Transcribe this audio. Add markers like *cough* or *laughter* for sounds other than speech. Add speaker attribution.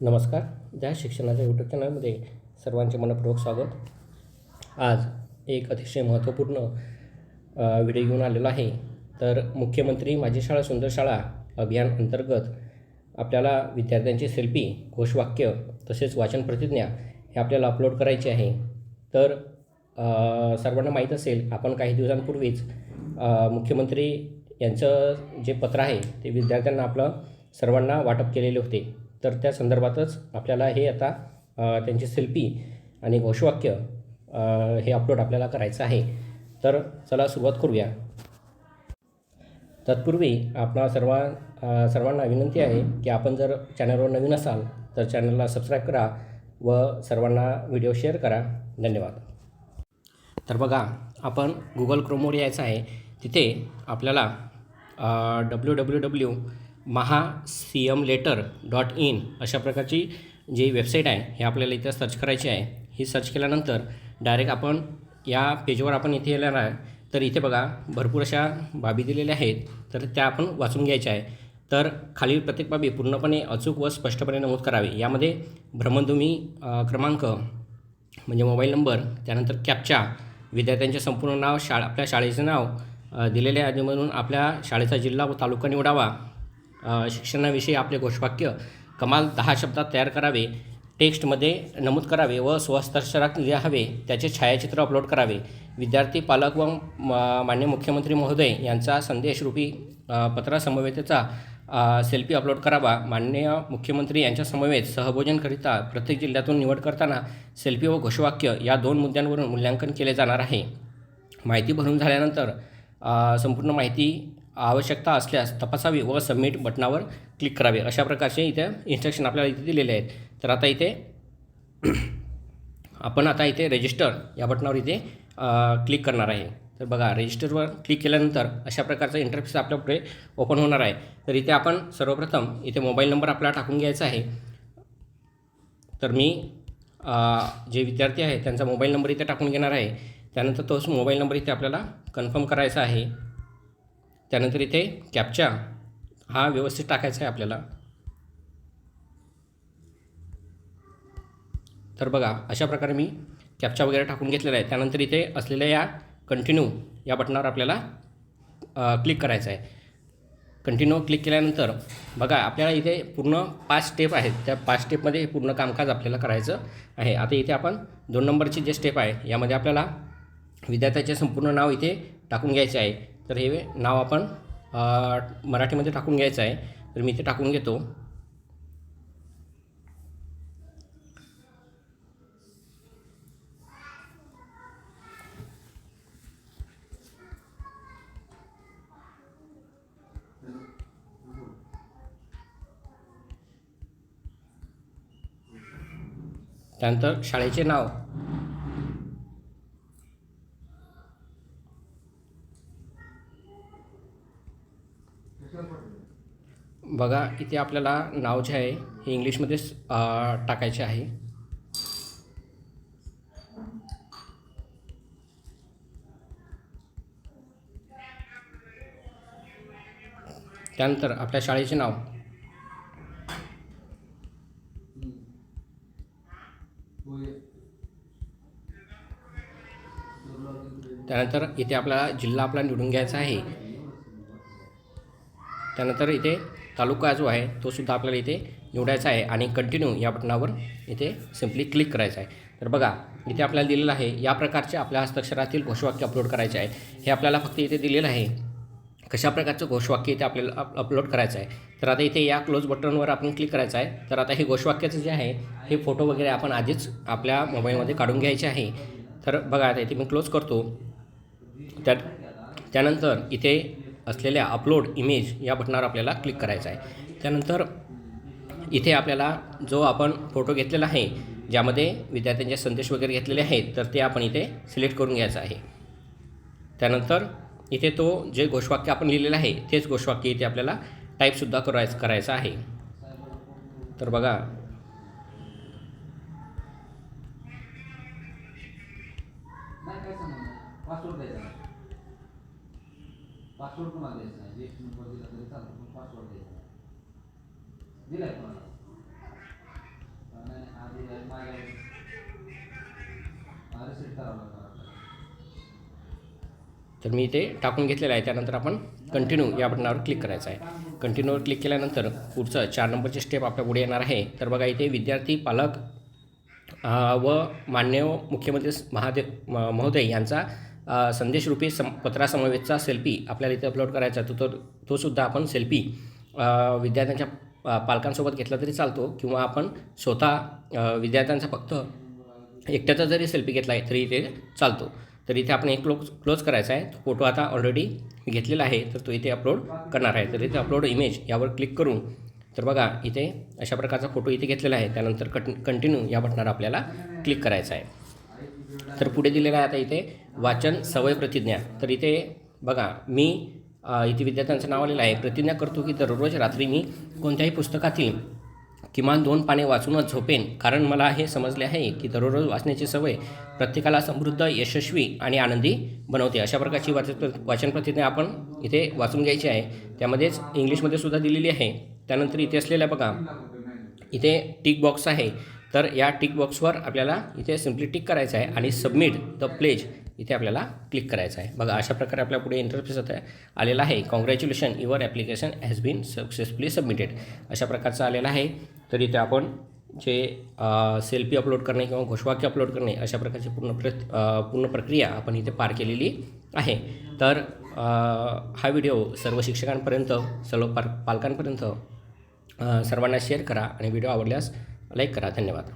Speaker 1: नमस्कार ज्या शिक्षणाच्या यूट्यूब चॅनलमध्ये सर्वांचे मनपूर्वक स्वागत. आज एक अतिशय महत्त्वपूर्ण व्हिडिओ घेऊन आलेला आहे. तर मुख्यमंत्री माझी शाळा सुंदर शाळा अभियान अंतर्गत आपल्याला विद्यार्थ्यांची सेल्फी घोषवाक्य तसेच वाचन प्रतिज्ञा हे आपल्याला अपलोड करायचे आहे. तर सर्वांना माहीत असेल आपण काही दिवसांपूर्वीच मुख्यमंत्री यांचं जे पत्र आहे ते विद्यार्थ्यांना आपलं सर्वांना वाटप केलेले होते. तर त्या संदर्भातच आपल्याला हे आता त्यांची सेल्फी आणि घोषवाक्य हे अपलोड आपल्याला करायचं आहे. तर चला सुरुवात करूया. तत्पूर्वी आपणा सर्व सर्वांना विनंती आहे की आपण जर चॅनलवर नवीन असाल तर चॅनलला सबस्क्राईब करा व सर्वांना व्हिडिओ शेअर करा. धन्यवाद. तर बघा आपण गुगल क्रोमवर यायचं आहे. तिथे आपल्याला W W W Maha C M letter dot in अशा प्रकारची जी वेबसाईट आहे हे आपल्याला इथं सर्च करायची आहे. ही सर्च केल्यानंतर डायरेक्ट आपण या पेजवर आपण इथे येणार आहे. तर इथे बघा भरपूर अशा बाबी दिलेल्या आहेत. तर त्या आपण वाचून घ्यायच्या आहे. तर खालील प्रत्येक बाबी पूर्णपणे अचूक व स्पष्टपणे नमूद करावी. यामध्ये भ्रमणध्वनी क्रमांक म्हणजे मोबाईल नंबर त्यानंतर कॅपचा विद्यार्थ्यांचे संपूर्ण नाव शाळा आपल्या शाळेचं नाव दिलेल्या यादीमधून म्हणून आपल्या शाळेचा जिल्हा व तालुका निवडावा. शिक्षणाविषयी आपले घोषवाक्य कमाल दहा शब्दात तयार करावे टेक्स्टमध्ये नमूद करावे व स्वहस्ताक्षरात लिहावे त्याचे छायाचित्र अपलोड करावे. विद्यार्थी पालक व म- मान्य मुख्यमंत्री महोदय यांचा संदेशरूपी पत्रासमवेतेचा सेल्फी अपलोड करावा. मान्य मुख्यमंत्री यांच्या समवेत सहभोजनकरिता प्रत्येक जिल्ह्यातून निवड करताना सेल्फी व घोषवाक्य या दोन मुद्द्यांवरून मूल्यांकन केले जाणार आहे. माहिती भरून झाल्यानंतर संपूर्ण माहिती आवश्यकता असल्यास तपासावी व सबमिट बटनावर क्लिक करावे. अशा प्रकारचे इथे इन्स्ट्रक्शन आपल्याला इथे दिलेले आहेत. तर आता इथे *clears throat* आपण आता इथे रजिस्टर या बटनावर इथे क्लिक करणार आहे. तर बघा रजिस्टरवर क्लिक केल्यानंतर अशा प्रकारचा इंटरफेस आपल्यापुढे ओपन होणार आहे. तर इथे आपण सर्वप्रथम इथे मोबाईल नंबर आपला टाकून घ्यायचा आहे. तर मी जे विद्यार्थी आहे त्यांचा मोबाईल नंबर इथे टाकून घेणार आहे. त्यानंतर तोच मोबाईल नंबर इथे आपल्याला कन्फर्म करायचा आहे. त्यानंतर इथे कॅपचा हा व्यवस्थित टाकायचा आहे आपल्याला. तर बघा अशा प्रकारे मी कॅपचा वगैरे टाकून घेतलेला आहे. त्यानंतर इथे असलेल्या या कंटिन्यू या बटनावर आपल्याला क्लिक करायचं आहे. कंटिन्यू क्लिक केल्यानंतर बघा आपल्याला इथे पूर्ण पाच स्टेप आहेत. त्या पाच स्टेपमध्ये पूर्ण कामकाज आपल्याला करायचं आहे. आता इथे आपण दोन नंबरची जे स्टेप आहे यामध्ये आपल्याला विद्यार्थ्याचे संपूर्ण नाव इथे टाकून घ्यायचे आहे. तर हे नाव आपण मराठीमध्ये टाकून घ्यायचं आहे. तर मी ते टाकून घेतो. त्यानंतर शाळेचे नाव. बघा इथे आपल्याला नाव जे आहे हे इंग्लिशमध्येच टाकायचे आहे. त्यानंतर आपल्या शाळेचे नाव. त्यानंतर इथे आपल्याला जिल्हा आपला निवडून घ्यायचा आहे. त्यानंतर इथे तालुका जो आहे तो सुद्धा आपल्याला इथे निवडायचा आहे आणि कंटिन्यू या बटनावर इथे सिम्पली क्लिक करायचं आहे. तर बघा इथे आपल्याला दिलेलं आहे या प्रकारचे आपल्या हस्ताक्षरातील घोषवाक्य अपलोड करायचे आहे. हे आपल्याला फक्त इथे दिलेलं आहे कशा प्रकारचं घोषवाक्य इथे आपल्याला अप अपलोड करायचं आहे. तर आता इथे या क्लोज बटनवर आपण क्लिक करायचं आहे. तर आता हे घोषवाक्याचं जे आहे हे फोटो वगैरे आपण आधीच आपल्या मोबाईलमध्ये काढून घ्यायचे आहे. तर बघा आता इथे मी क्लोज करतो. त्या त्यानंतर इथे असलेल्या अपलोड इमेज या बटनावर आपल्याला क्लिक करायचं आहे. त्यानंतर इथे आपल्याला जो आपण फोटो घेतलेला आहे ज्यामध्ये विद्यार्थ्यांचे संदेश वगैरे घेतलेले आहेत तर ते आपण इथे सिलेक्ट करून घ्यायचं आहे. त्यानंतर इथे तो जे घोषवाक्य आपण लिहिलेलं आहे तेच घोषवाक्य इथे आपल्याला टाईपसुद्धा करायचं करायचं आहे. तर बघा
Speaker 2: नाही काय सांगणार पासवर्ड द्यायचा नाही पासवर्ड कोणाला द्यायचा नाही एक नंबर दिला तरी चालतो पण पासवर्ड द्यायचा नाही दिलाय कोणाला? ते माझ्या रिसिट करावं लागणार
Speaker 1: तर मी ते टाकून घेतलेलं आहे त्यानंतर आपण कंटिन्यू या बटनावर क्लिक करायचं आहे. कंटिन्यूवर क्लिक केल्यानंतर पुढचं चार नंबरची स्टेप आपल्या पुढे येणार आहे. तर बघा इथे विद्यार्थी पालक व मान्य मुख्यमंत्री महादेव महोदय यांचा संदेशरूपी सम पत्रासमवेतचा सेल्फी आपल्याला इथे अपलोड करायचा तो तर तोसुद्धा आपण सेल्फी विद्यार्थ्यांच्या पालकांसोबत घेतला तरी चालतो किंवा आपण स्वतः विद्यार्थ्यांचा फक्त एकट्याचा जरी सेल्फी घेतला आहे तरी इथे चालतो. तर इथे आपण एक क्लोज क्लोज करायचा आहे तो फोटो आता ऑलरेडी घेतलेला आहे तर तो इथे अपलोड करणार आहे. तर इथे अपलोड इमेज यावर क्लिक करून तर बघा इथे अशा प्रकारचा फोटो इथे घेतलेला आहे. त्यानंतर कट कंटिन्यू या बटनावर आपल्याला क्लिक करायचं आहे. तर पुढे दिलेला आहे आता इथे वाचन सवय प्रतिज्ञा. तर इथे बघा मी इथे विद्यार्थ्यांचं नाव आलेलं आहे. प्रतिज्ञा करतो की दररोज रात्री मी कोणत्याही पुस्तकातील किमान दोन पाने वाचूनच झोपेन. कारण मला हे समजले आहे की दररोज वाचण्याची सवय प्रत्येकाला समृद्ध यशस्वी आणि आनंदी बनवते. अशा प्रकारची वाच वाचन प्रतिज्ञा आपण इथे वाचून घ्यायची आहे. त्यामध्येच इंग्लिशमध्ये सुद्धा दिलेली आहे. त्यानंतर इथे असलेल्या बघा इथे टिक बॉक्स आहे. तर या टिक बॉक्सवर आपल्याला इथे सिम्पली टिक करायचं आहे आणि सबमिट द प्लेज. इथे आपल्याला क्लिक करायचं आहे. बघा अशा प्रकारे आपल्या पुढे इंटरफेस आता आलेला आहे. Congratulation your application has been successfully submitted अशा प्रकारचं आलेलं आहे. तर इथे आपण जे सेल्फी अपलोड करणे किंवा घोषवाक्य अपलोड करणे अशा प्रकारची पूर्ण प्र पूर्ण प्रक्रिया आपण इथे पार केलेली आहे. तर हा व्हिडिओ सर्व शिक्षकांपर्यंत सर्व पार पालकांपर्यंत सर्वांना शेअर करा आणि व्हिडिओ आवडल्यास लाईक करा. धन्यवाद.